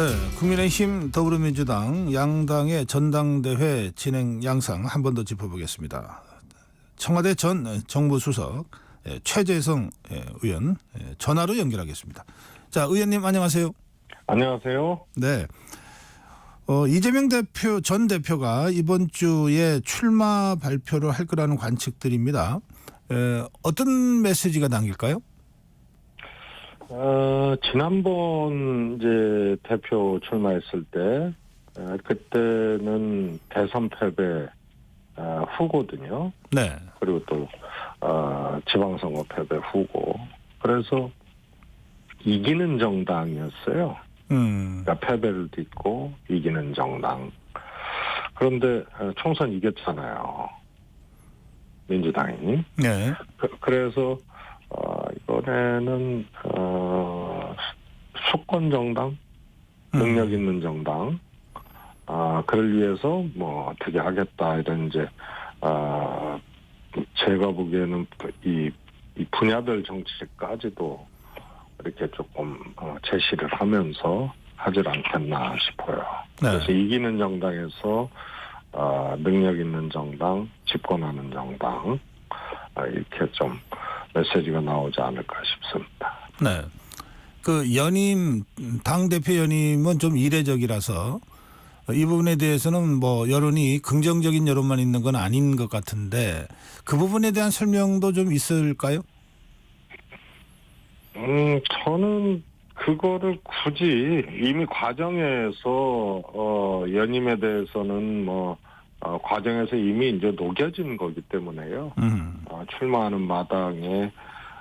네, 국민의힘 더불어민주당 양당의 전당대회 진행 양상 한 번 더 짚어보겠습니다. 청와대 전 정무수석 예, 최재성 예, 의원 예, 전화로 연결하겠습니다. 자, 의원님 안녕하세요. 안녕하세요. 네. 어, 이재명 대표 전 대표가 이번 주에 출마 발표를 할 거라는 관측들입니다. 에, 어떤 메시지가 남길까요? 어, 지난번 이제 대표 출마했을 때 어, 그때는 대선 패배 어, 후거든요. 네. 그리고 또 어, 지방선거 패배 후고. 그래서 이기는 정당이었어요. 음. 그러니까 패배를 딛고 이기는 정당. 그런데 어, 총선 이겼잖아요. 민주당이. 네. 그, 래서 어, 이번에는 어, 수권 정당, 음. 능력 있는 정당, 아 그를 위해서 뭐 어떻게 하겠다 이런 이제 아 제가 보기에는 이, 이 분야별 정책까지도 이렇게 조금 어, 제시를 하면서 하질 않겠나 싶어요. 네. 그래서 이기는 정당에서 아, 능력 있는 정당, 집권하는 정당 아, 이렇게 좀 메시지가 나오지 않을까 싶습니다. 네. 그 연임 당 대표 연임은 좀 이례적이라서 이 부분에 대해서는 뭐 여론이 긍정적인 여론만 있는 건 아닌 것 같은데 그 부분에 대한 설명도 좀 있을까요? 음, 저는 그거를 굳이 이미 과정에서 어, 연임에 대해서는 뭐 어, 과정에서 이미 이제 녹여진 거기 때문에요. 음. 어, 출마하는 마당에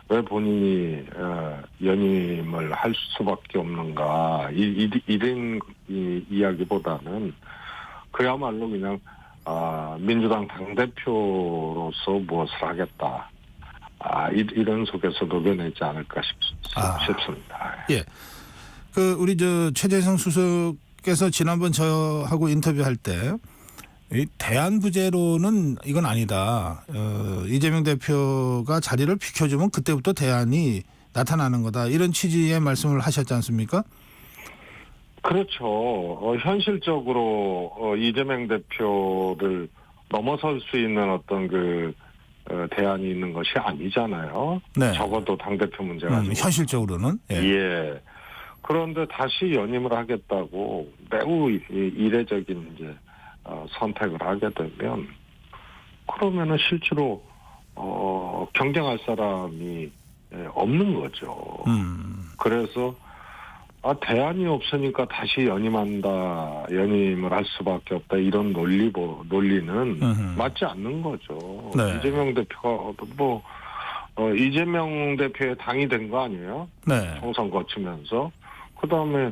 왜 본인이 어, 연임을 할 수밖에 없는가 이, 이, 이런 이, 이야기보다는 그야말로 그냥 아, 민주당 당 대표로서 무엇을 하겠다. 아, 이, 이런 속에서 녹여내지 않을까 싶, 아. 싶습니다. 그 우리 저 최재성 수석께서 지난번 저하고 인터뷰할 때 이 대안 부재로는 이건 아니다. 어, 이재명 대표가 자리를 비켜주면 그때부터 대안이 나타나는 거다. 이런 취지의 말씀을 하셨지 않습니까? 그렇죠. 어, 현실적으로 어, 이재명 대표를 넘어설 수 있는 어떤 그 어, 대안이 있는 것이 아니잖아요. 네. 적어도 당 대표 문제 가지고. 음, 현실적으로는. 예. 예. 그런데 다시 연임을 하겠다고 매우 이- 이례적인 이제 어, 선택을 하게 되면 그러면은 실제로 어, 경쟁할 사람이 예, 없는 거죠. 음. 그래서 아 대안이 없으니까 다시 연임한다 연임을 할 수밖에 없다 이런 논리 뭐 논리는 음흠. 맞지 않는 거죠. 네. 이재명 대표가 뭐 어, 이재명 대표의 당이 된 거 아니에요? 네. 총선 거치면서 그 다음에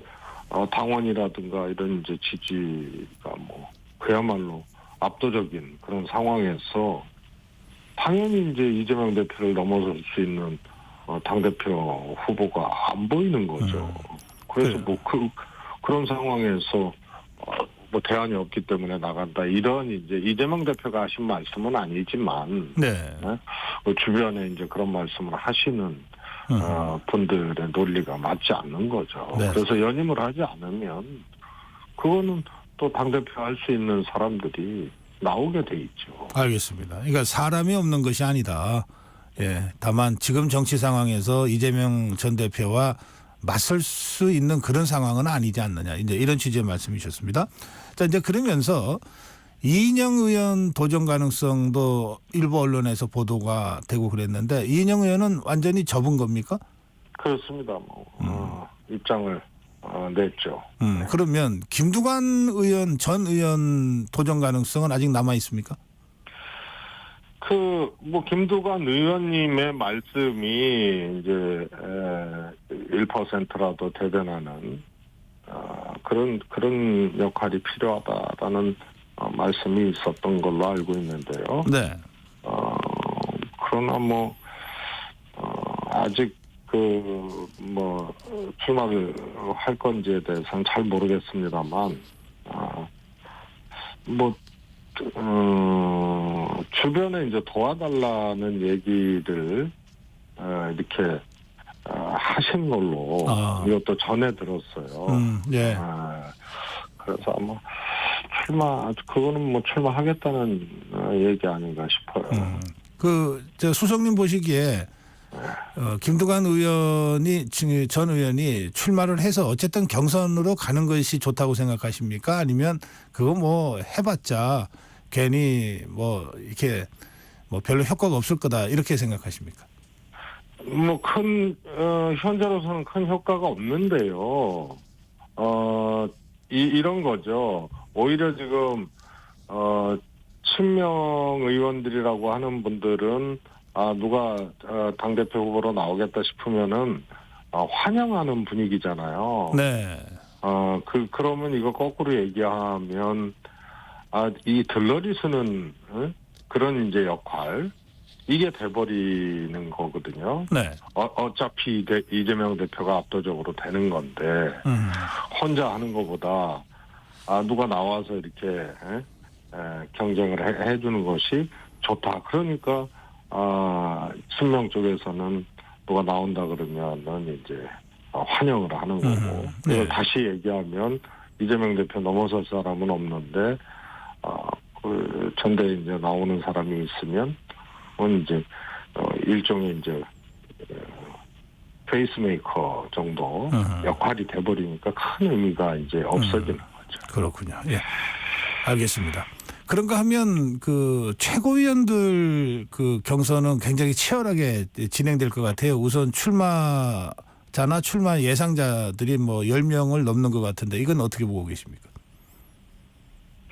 어, 당원이라든가 이런 이제 지지가 뭐 그야말로 압도적인 그런 상황에서 당연히 이제 이재명 대표를 넘어설 수 있는 어, 당 대표 후보가 안 보이는 거죠. 그래서 그래요. 뭐그 그런 상황에서 어, 뭐 대안이 없기 때문에 나간다 이런 이제 이재명 대표가 하신 말씀은 아니지만 네. 그 주변에 이제 그런 말씀을 하시는 음. 어, 분들의 논리가 맞지 않는 거죠. 네. 그래서 연임을 하지 않으면 그거는 또 당대표 할 수 있는 사람들이 나오게 돼 있죠. 알겠습니다. 그러니까 사람이 없는 것이 아니다. 예. 다만 지금 정치 상황에서 이재명 전 대표와 맞설 수 있는 그런 상황은 아니지 않느냐. 이제 이런 취지의 말씀이셨습니다. 자, 이제 그러면서 이인영 의원 도전 가능성도 일부 언론에서 보도가 되고 그랬는데 이인영 의원은 완전히 접은 겁니까? 그렇습니다. 뭐 어, 입장을 어, 냈죠. 음, 그러면 김두관 의원 전 의원 도전 가능성은 아직 남아 있습니까? 그 뭐 김두관 의원님의 말씀이 이제 에, 1%라도 대변하는 어, 그런 그런 역할이 필요하다라는 어, 말씀이 있었던 걸로 알고 있는데요. 네. 어, 그러나 뭐, 어, 아직 그, 뭐, 출마를 할 건지에 대해서는 잘 모르겠습니다만, 아, 뭐, 어, 주변에 이제 도와달라는 얘기를, 어, 이렇게, 어, 하신 걸로 아. 이것도 전해 들었어요. 음, 예. 아, 그래서 아마 출마 그거는 뭐 출마하겠다는 어, 얘기 아닌가 싶어요. 음. 그, 저 수석님 보시기에 어, 김두관 의원이 지- 전 의원이 출마를 해서 어쨌든 경선으로 가는 것이 좋다고 생각하십니까? 아니면 그거 뭐 해봤자 괜히 뭐 이렇게 뭐 별로 효과가 없을 거다 이렇게 생각하십니까? 뭐큰 어, 현재로서는 큰 효과가 없는데요. 어 이, 이런 거죠. 오히려 지금 어 친명 의원들이라고 하는 분들은 아 누가 어, 당 대표 후보로 나오겠다 싶으면은 아, 환영하는 분위기잖아요. 네. 어, 그, 그러면 이거 거꾸로 얘기하면, 아, 이 들러리 쓰는, 어? 그런 이제 역할, 이게 돼버리는 거거든요. 네. 어, 어차피 이제 이재명 대표가 압도적으로 되는 건데, 음. 혼자 하는 것보다, 아, 누가 나와서 이렇게, 에? 에, 경쟁을 해, 해주는 것이 좋다. 그러니까, 아, 친명 쪽에서는 누가 나온다 그러면은 이제, 어, 환영을 하는 거고, 음, 그리고 네. 다시 얘기하면, 이재명 대표 넘어설 사람은 없는데, 어, 그 전대 이제 나오는 사람이 있으면, 그건 이제, 어, 일종의 이제, 어, 페이스메이커 정도 음. 역할이 돼버리니까 큰 의미가 이제 없어지는 거죠. 그렇군요. 예. 알겠습니다. 그런가 하면 그 최고위원들 그 경선은 굉장히 치열하게 진행될 것 같아요. 우선 출마 자나 출마 예상자들이 뭐 10명을 넘는 것 같은데 이건 어떻게 보고 계십니까?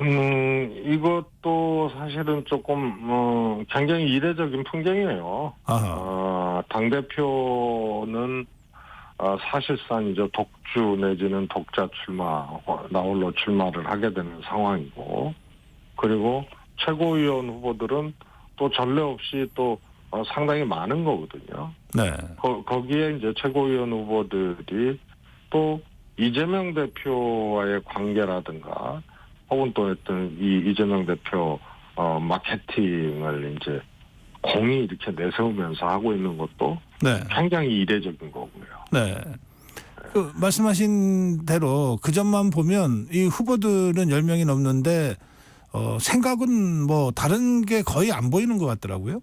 음, 이것도 사실은 조금, 어, 굉장히 이례적인 풍경이에요. 아하. 어, 당대표는, 어, 사실상 이제 독주 내지는 독자 출마, 어, 나홀로 출마를 하게 되는 상황이고, 그리고 최고위원 후보들은 또 전례 없이 또 어, 상당히 많은 거거든요. 네. 거, 거기에 이제 최고위원 후보들이 또 이재명 대표와의 관계라든가 혹은 또 어떤 이 이재명 대표 어 마케팅을 이제 공이 이렇게 내세우면서 하고 있는 것도 네. 굉장히 이례적인 거고요. 네. 그 말씀하신 대로 그 점만 보면 이 후보들은 10명이 넘는데 어, 생각은 뭐 다른 게 거의 안 보이는 것 같더라고요.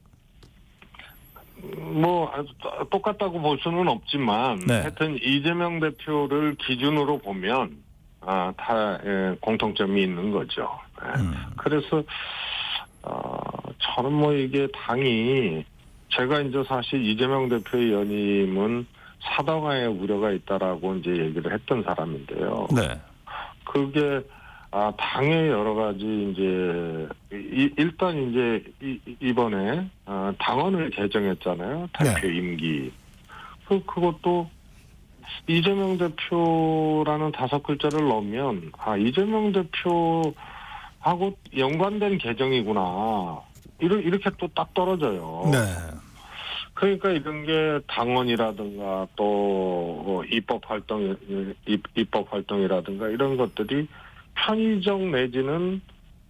뭐 똑같다고 볼 수는 없지만 네. 하여튼 이재명 대표를 기준으로 보면 아, 다 예, 공통점이 있는 거죠. 예. 음. 그래서 어 저는 뭐 이게 당이 제가 이제 사실 이재명 대표의 연임은 사당화의 우려가 있다라고 이제 얘기를 했던 사람인데요. 네. 그게 아 당의 여러 가지 이제 이- 일단 이제 이, 이번에 아, 당원을 개정했잖아요. 대표 임기. 그 그것도 이재명 대표라는 다섯 글자를 넣으면 아 이재명 대표하고 연관된 개정이구나. 이렇- 이렇게 또 딱 떨어져요. 네. 그러니까 이런 게 당원이라든가 또 어, 입법 활동 입, 입법 활동이라든가 이런 것들이 편의적 내지는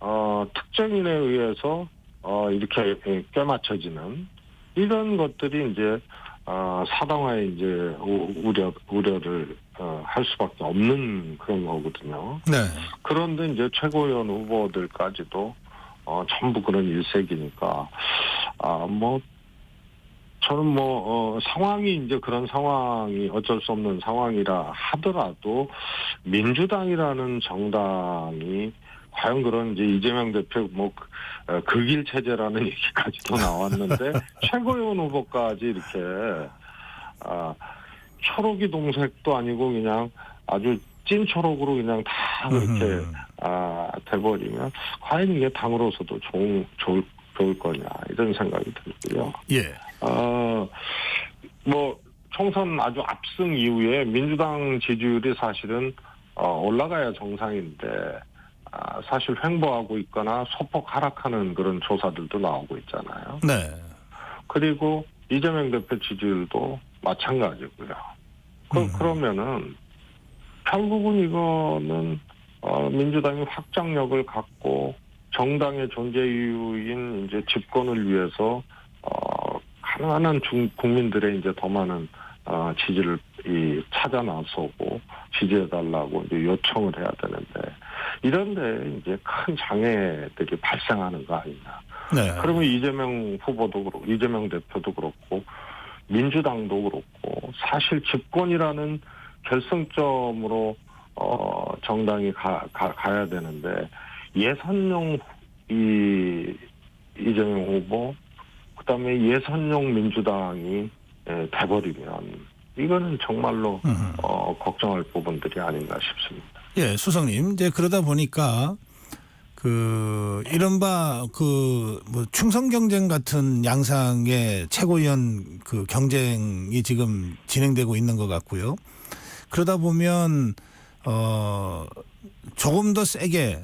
어 특정인에 의해서 어 이렇게 껴맞춰지는 이런 것들이 이제 어 사당화에 이제 우- 우려 우려를 어, 할 수밖에 없는 그런 거거든요. 네. 그런데 이제 최고위원 후보들까지도 어, 전부 그런 일색이니까 아뭐 저는 뭐 어, 상황이 이제 그런 상황이 어쩔 수 없는 상황이라 하더라도 민주당이라는 정당이 과연 그런 이제 이재명 대표 뭐 어, 극일 체제라는 얘기까지도 나왔는데 최고위원 후보까지 이렇게 아 초록이 동색도 아니고 그냥 아주 찐 초록으로 그냥 다 그렇게 음흠. 아 돼버리면 과연 이게 당으로서도 좋은 좋을 좋을 거냐 이런 생각이 들고요. 예. 어 뭐 총선 아주 압승 이후에 민주당 지지율이 사실은 어, 올라가야 정상인데 아, 사실 횡보하고 있거나 소폭 하락하는 그런 조사들도 나오고 있잖아요. 네. 그리고 이재명 대표 지지율도 마찬가지고요. 그, 음. 그러면은 결국은 이거는 어, 민주당이 확장력을 갖고 정당의 존재 이유인 이제 집권을 위해서 어, 한 중, 국민들의 이제 더 많은 어, 지지를 이 찾아 나서고 지지해달라고 이제 요청을 해야 되는데 이런데 이제 큰 장애들이 발생하는 거 아니냐. 네. 그러면 이재명 후보도 그렇고 이재명 대표도 그렇고 민주당도 그렇고 사실 집권이라는 결승점으로 어 정당이 가, 가 가야 되는데 예선용 이 이재명 후보 그다음에 예선용 민주당이 예, 돼버리면 이거는 정말로 음. 어 걱정할 부분들이 아닌가 싶습니다. 예, 수석님. 이제 그러다 보니까 그 이른바 그뭐 충성 경쟁 같은 양상의 최고위원 그 경쟁이 지금 진행되고 있는 것 같고요. 그러다 보면 어 조금 더 세게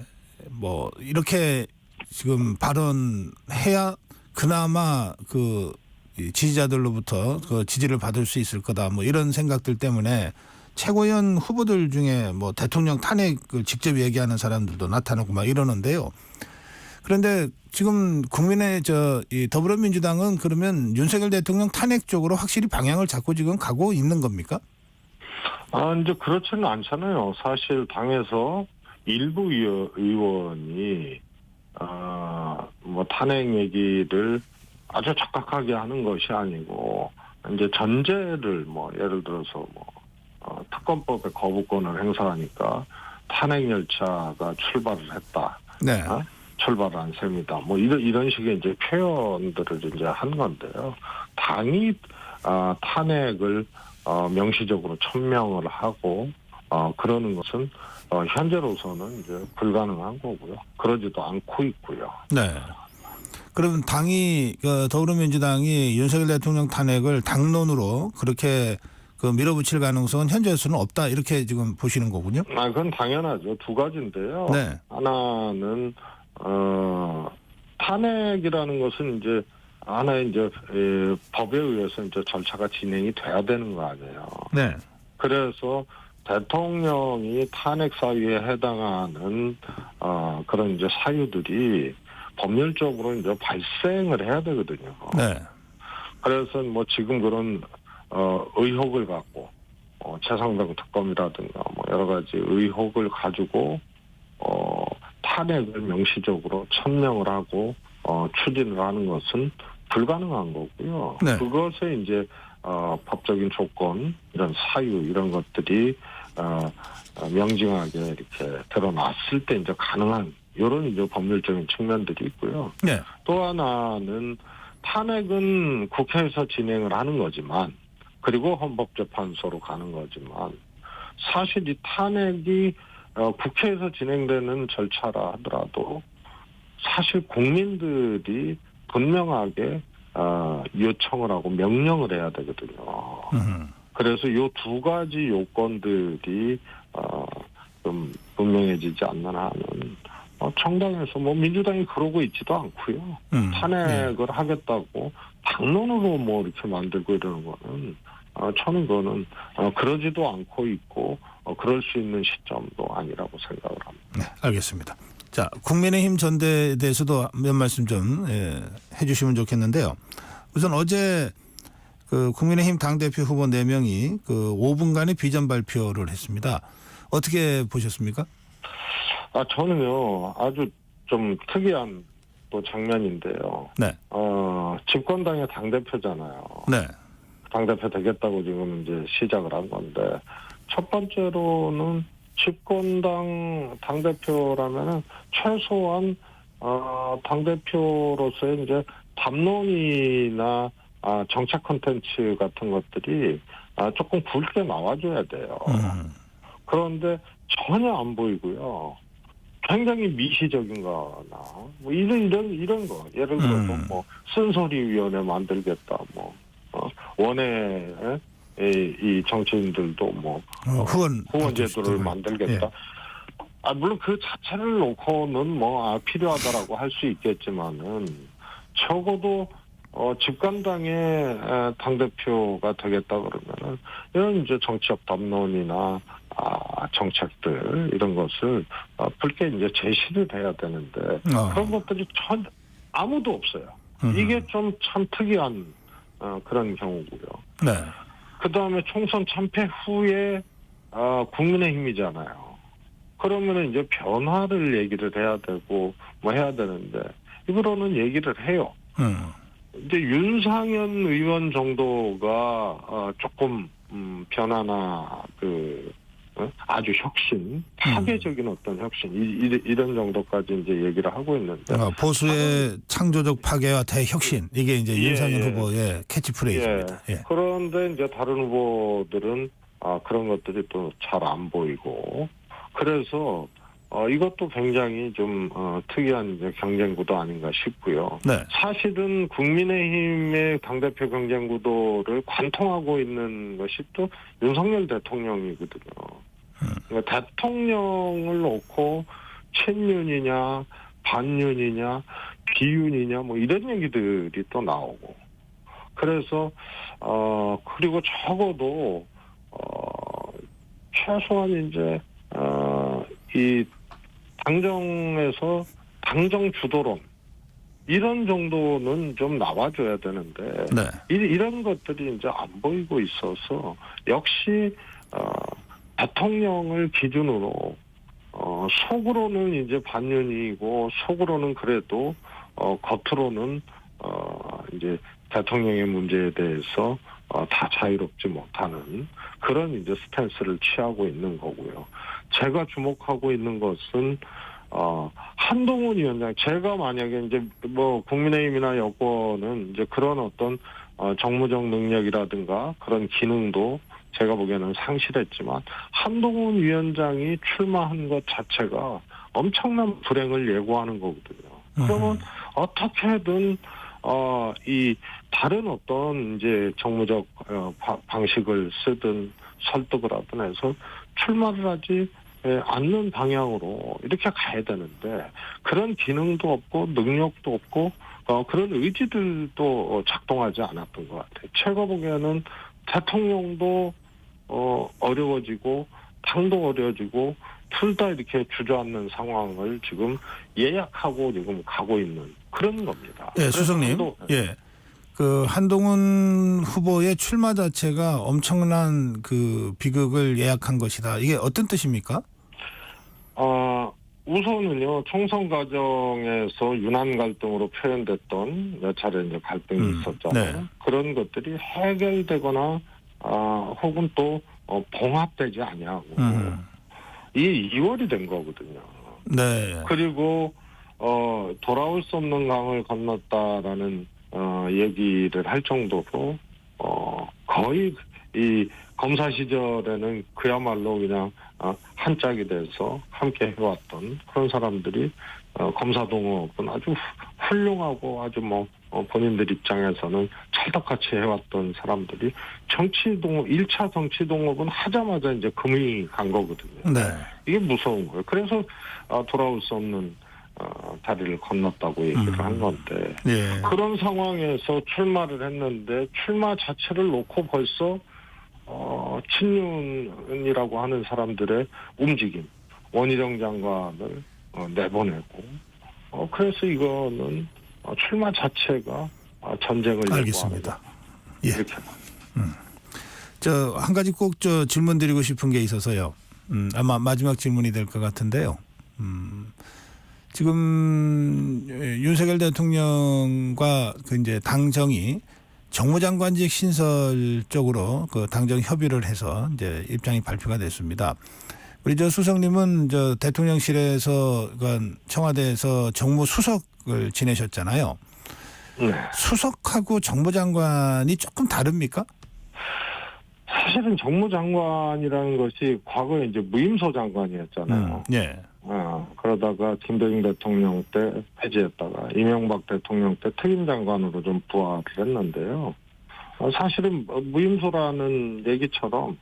뭐 이렇게 지금 발언해야 그나마 그이 지지자들로부터 그 지지를 받을 수 있을 거다 뭐 이런 생각들 때문에 최고위원 후보들 중에 뭐 대통령 탄핵을 직접 얘기하는 사람들도 나타나고 막 이러는데요. 그런데 지금 국민의 저 이 더불어민주당은 그러면 윤석열 대통령 탄핵 쪽으로 확실히 방향을 잡고 지금 가고 있는 겁니까? 아, 이제 그렇지는 않잖아요. 사실 당에서 일부 의원- 의원이 아, 뭐 탄핵 얘기를 아주 적극하게 하는 것이 아니고 이제 전제를 뭐 예를 들어서 뭐 어, 특검법의 거부권을 행사하니까 탄핵 열차가 출발을 했다. 네. 어? 출발한 셈이다. 뭐 이런 이런 식의 이제 표현들을 이제 한 건데요. 당이 아, 탄핵을 어, 명시적으로 천명을 하고 어, 그러는 것은 어, 현재로서는 이제 불가능한 거고요. 그러지도 않고 있고요. 네. 그러면 당이 그 더불어민주당이 윤석열 대통령 탄핵을 당론으로 그렇게 그 밀어붙일 가능성은 현재로서는 없다 이렇게 지금 보시는 거군요. 아, 그건 당연하죠. 두 가지인데요. 네. 하나는 어, 탄핵이라는 것은 이제 하나의 이제 에, 법에 의해서 이제 절차가 진행이 돼야 되는 거 아니에요. 네. 그래서 대통령이 탄핵 사유에 해당하는 어, 그런 이제 사유들이 법률적으로 이제 발생을 해야 되거든요. 네. 그래서 뭐 지금 그런 어, 의혹을 갖고 어, 최상병 특검이라든가 뭐 여러 가지 의혹을 가지고 어, 탄핵을 명시적으로 천명을 하고 어, 추진을 하는 것은 불가능한 거고요. 네. 그것에 이제 어, 법적인 조건 이런 사유 이런 것들이 어, 어, 명징하게 이렇게 드러났을 때 이제 가능한 이런 이제 법률적인 측면들이 있고요. 네. 또 하나는 탄핵은 국회에서 진행을 하는 거지만 그리고 헌법재판소로 가는 거지만 사실 이 탄핵이 어, 국회에서 진행되는 절차라 하더라도 사실 국민들이 분명하게 어, 요청을 하고 명령을 해야 되거든요. 음. 그래서 요두 가지 요건들이 어, 좀 분명해지지 않는 한은 어, 정당에서 뭐 민주당이 그러고 있지도 않고요. 음. 탄핵을 하겠다고 당론으로 뭐 이렇게 만들고 이러는 거는 어, 저는 그거는 어, 그러지도 않고 있고 어, 그럴 수 있는 시점도 아니라고 생각을 합니다. 네, 알겠습니다. 자, 국민의힘 전대에 대해서도 몇 말씀 좀 예, 해주시면 좋겠는데요. 우선 어제 그 국민의힘 당대표 후보 4명이 그 5분간의 비전 발표를 했습니다. 어떻게 보셨습니까? 아 저는요 아주 좀 특이한 또 장면인데요. 네. 어 집권당의 당 대표잖아요. 네. 당 대표 되겠다고 지금 이제 시작을 한 건데 첫 번째로는 집권당 당 대표라면은 최소한 어 당 대표로서의 이제 담론이나 아 정책 콘텐츠 같은 것들이 아 조금 굵게 나와줘야 돼요. 음. 그런데 전혀 안 보이고요. 굉장히 미시적인 거나 뭐 이런 이런 이런 거 예를 들어서 음. 뭐 쓴소리위원회 만들겠다 뭐 어, 원외 이, 이 정치인들도 뭐 어, 후원 후원 수 제도를. 만들겠다. 예. 아 물론 그 자체를 놓고는 뭐 아, 필요하다라고 할 수 있겠지만은 적어도 어, 집권당의 당 대표가 되겠다 그러면은 이런 이제 정치적 담론이나 아, 정책들 이런 것을 어, 붉게 이제 제시를 해야 되는데 어. 그런 것들이 전 아무도 없어요. 음. 이게 좀 참 특이한 어, 그런 경우고요. 네. 그 다음에 총선 참패 후에 어, 국민의힘이잖아요. 그러면은 이제 변화를 얘기를 해야 되고 뭐 해야 되는데 이거로는 얘기를 해요. 음. 이제 윤상현 의원 정도가 어, 조금 음, 변화나 그 어? 아주 혁신, 파괴적인 어떤 혁신 이, 이, 이런 정도까지 이제 얘기를 하고 있는데 어, 보수의 창조적 파괴와 대혁신 이게 이제 예, 윤상현 예. 후보의 캐치프레이즈입니다. 예. 그런데 이제 다른 후보들은 아, 그런 것들이 또 잘 안 보이고 그래서 어, 이것도 굉장히 좀 어, 특이한 경쟁 구도 아닌가 싶고요. 네. 사실은 국민의힘의 당대표 경쟁 구도를 관통하고 있는 것이 또 윤석열 대통령이거든요. 그러니까 대통령을 놓고 친윤이냐 반윤이냐 비윤이냐 뭐 이런 얘기들이 또 나오고 그래서 어 그리고 적어도 어 최소한 이제 어 이 당정에서 당정 주도론 이런 정도는 좀 나와줘야 되는데 네. 이, 이런 것들이 이제 안 보이고 있어서 역시 어, 대통령을 기준으로 어, 속으로는 이제 반윤이고 속으로는 그래도 어, 겉으로는 어, 이제 대통령의 문제에 대해서 어, 다 자유롭지 못하는 그런 이제 스탠스를 취하고 있는 거고요. 제가 주목하고 있는 것은 어, 한동훈 위원장, 제가 만약에 이제 뭐 국민의힘이나 여권은 이제 그런 어떤 어, 정무적 능력이라든가 그런 기능도 제가 보기에는 상실했지만 한동훈 위원장이 출마한 것 자체가 엄청난 불행을 예고하는 거거든요. 그러면 음. 어떻게든 어, 이 다른 어떤 이제 정무적 어, 바- 방식을 쓰든 설득을 하든 해서 출마를 하지 예, 않는 방향으로 이렇게 가야 되는데 그런 기능도 없고 능력도 없고 어, 그런 의지들도 어, 작동하지 않았던 것 같아요. 제가 보기에는 대통령도 어, 어려워지고 당도 어려워지고 둘 다 이렇게 주저앉는 상황을 지금 예약하고 지금 가고 있는 그런 겁니다. 예, 그래서 수석님. 예. 그 한동훈 후보의 출마 자체가 엄청난 그 비극을 예약한 것이다. 이게 어떤 뜻입니까? 어, 우선은요, 총선 과정에서 유난 갈등으로 표현됐던 몇 차례 이제 갈등이 음, 있었잖아요. 네. 그런 것들이 해결되거나, 아, 혹은 또, 어, 봉합되지 아니하고, 음. 이 2월이 된 거거든요. 네. 그리고, 어, 돌아올 수 없는 강을 건넜다라는, 어, 얘기를 할 정도로, 어, 거의 이 검사 시절에는 그야말로 그냥 어, 한 짝이 돼서 함께 해왔던 그런 사람들이 어, 검사 동업은 아주 후- 훌륭하고 아주 뭐 어, 본인들 입장에서는 찰떡같이 해왔던 사람들이 정치 동업 1차 정치 동업은 하자마자 이제 금이 간 거거든요. 네. 이게 무서운 거예요. 그래서 어, 돌아올 수 없는 어, 다리를 건넜다고 얘기를 음. 한 건데 예. 그런 상황에서 출마를 했는데 출마 자체를 놓고 벌써 어, 친윤이라고 하는 사람들의 움직임 원희룡 장관을 어, 내보내고 어, 그래서 이거는 어, 출마 자체가 어, 전쟁을 알겠습니다. 예. 이렇게 저한 가지 꼭 저 질문 드리고 싶은 게 있어서요. 음, 아마 마지막 질문이 될 것 같은데요. 음, 지금 예, 윤석열 대통령과 그 이제 당정이 정무장관직 신설 쪽으로 그 당정 협의를 해서 이제 입장이 발표가 됐습니다. 우리 저 수석님은 저 대통령실에서 그 청와대에서 정무 수석을 지내셨잖아요. 네. 수석하고 정무장관이 조금 다릅니까? 사실은 정무장관이라는 것이 과거에 이제 무임소 장관이었잖아요. 음, 예. 어, 그러다가 김대중 대통령 때 폐지했다가 이명박 대통령 때 특임 장관으로 좀 부활을 했는데요. 어, 사실은 뭐 무임소라는 얘기처럼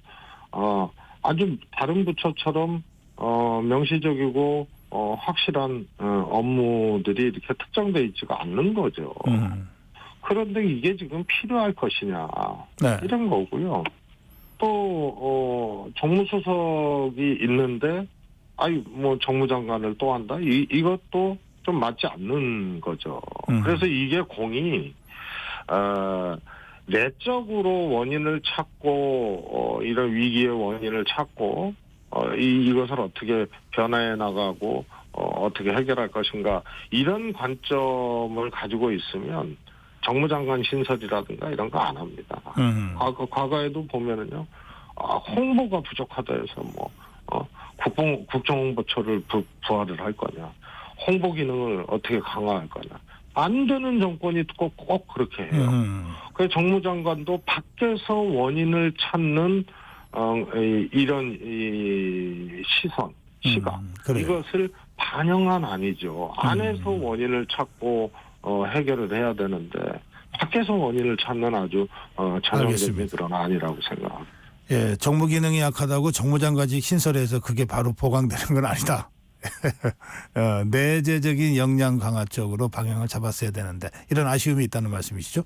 어, 아주 다른 부처처럼 어, 명시적이고 어, 확실한 어, 업무들이 이렇게 특정돼 있지가 않는 거죠. 음. 그런데 이게 지금 필요할 것이냐 네. 이런 거고요. 또, 어, 정무수석이 있는데, 아이, 뭐, 정무장관을 또 한다? 이, 이것도 좀 맞지 않는 거죠. 음. 그래서 이게 공이, 어, 내적으로 원인을 찾고 어, 이런 위기의 원인을 찾고 어, 이, 이것을 어떻게 변화해 나가고 어, 어떻게 해결할 것인가 이런 관점을 가지고 있으면 정무장관 신설이라든가 이런 거 안 합니다. 음. 과거 과거에도 보면은요, 아, 홍보가 부족하다 해서 뭐 어, 국뽕 국정홍보처를 부, 부활을 할 거냐, 홍보 기능을 어떻게 강화할 거냐. 안 되는 정권이 꼭, 꼭 그렇게 해요. 음. 그 정무장관도 밖에서 원인을 찾는 어, 이, 이런 이 시선, 시각 음. 이것을 반영한 아니죠. 안에서 음. 원인을 찾고 어, 해결을 해야 되는데 밖에서 원인을 찾는 아주 어, 전형적인. 그런 아니라고 생각합니다. 예, 정무 기능이 약하다고 정무장관직 신설해서 그게 바로 보강되는 건 아니다. 어, 내재적인 역량 강화 쪽으로 방향을 잡았어야 되는데 이런 아쉬움이 있다는 말씀이시죠?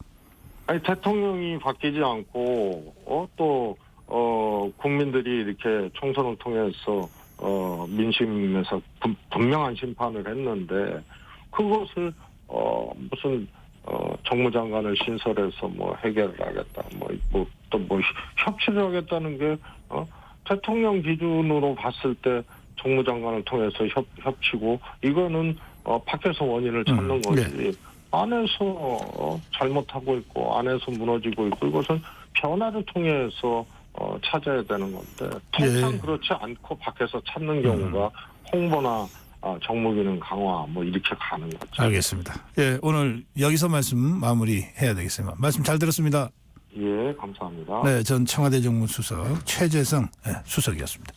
아니 대통령이 바뀌지 않고 어, 또 어, 국민들이 이렇게 총선을 통해서 어, 민심에서 분, 분명한 심판을 했는데 그것을 어, 무슨 어, 정무장관을 신설해서 뭐 해결을 하겠다. 뭐또 뭐 협치를 하겠다는 게 어, 대통령 기준으로 봤을 때 정무장관을 통해서 협, 협치고 이거는 어, 밖에서 원인을 찾는 음, 거지. 안에서 어, 잘못하고 있고 안에서 무너지고 있고 이것은 변화를 통해서 어, 찾아야 되는 건데 통상 예. 그렇지 않고 밖에서 찾는 경우가 홍보나 아, 정무기능 강화 뭐 이렇게 가는 거죠. 알겠습니다. 예, 오늘 여기서 말씀 마무리해야 되겠습니다. 말씀 잘 들었습니다. 예, 감사합니다. 네, 전 청와대 정무수석 최재성 예, 수석이었습니다.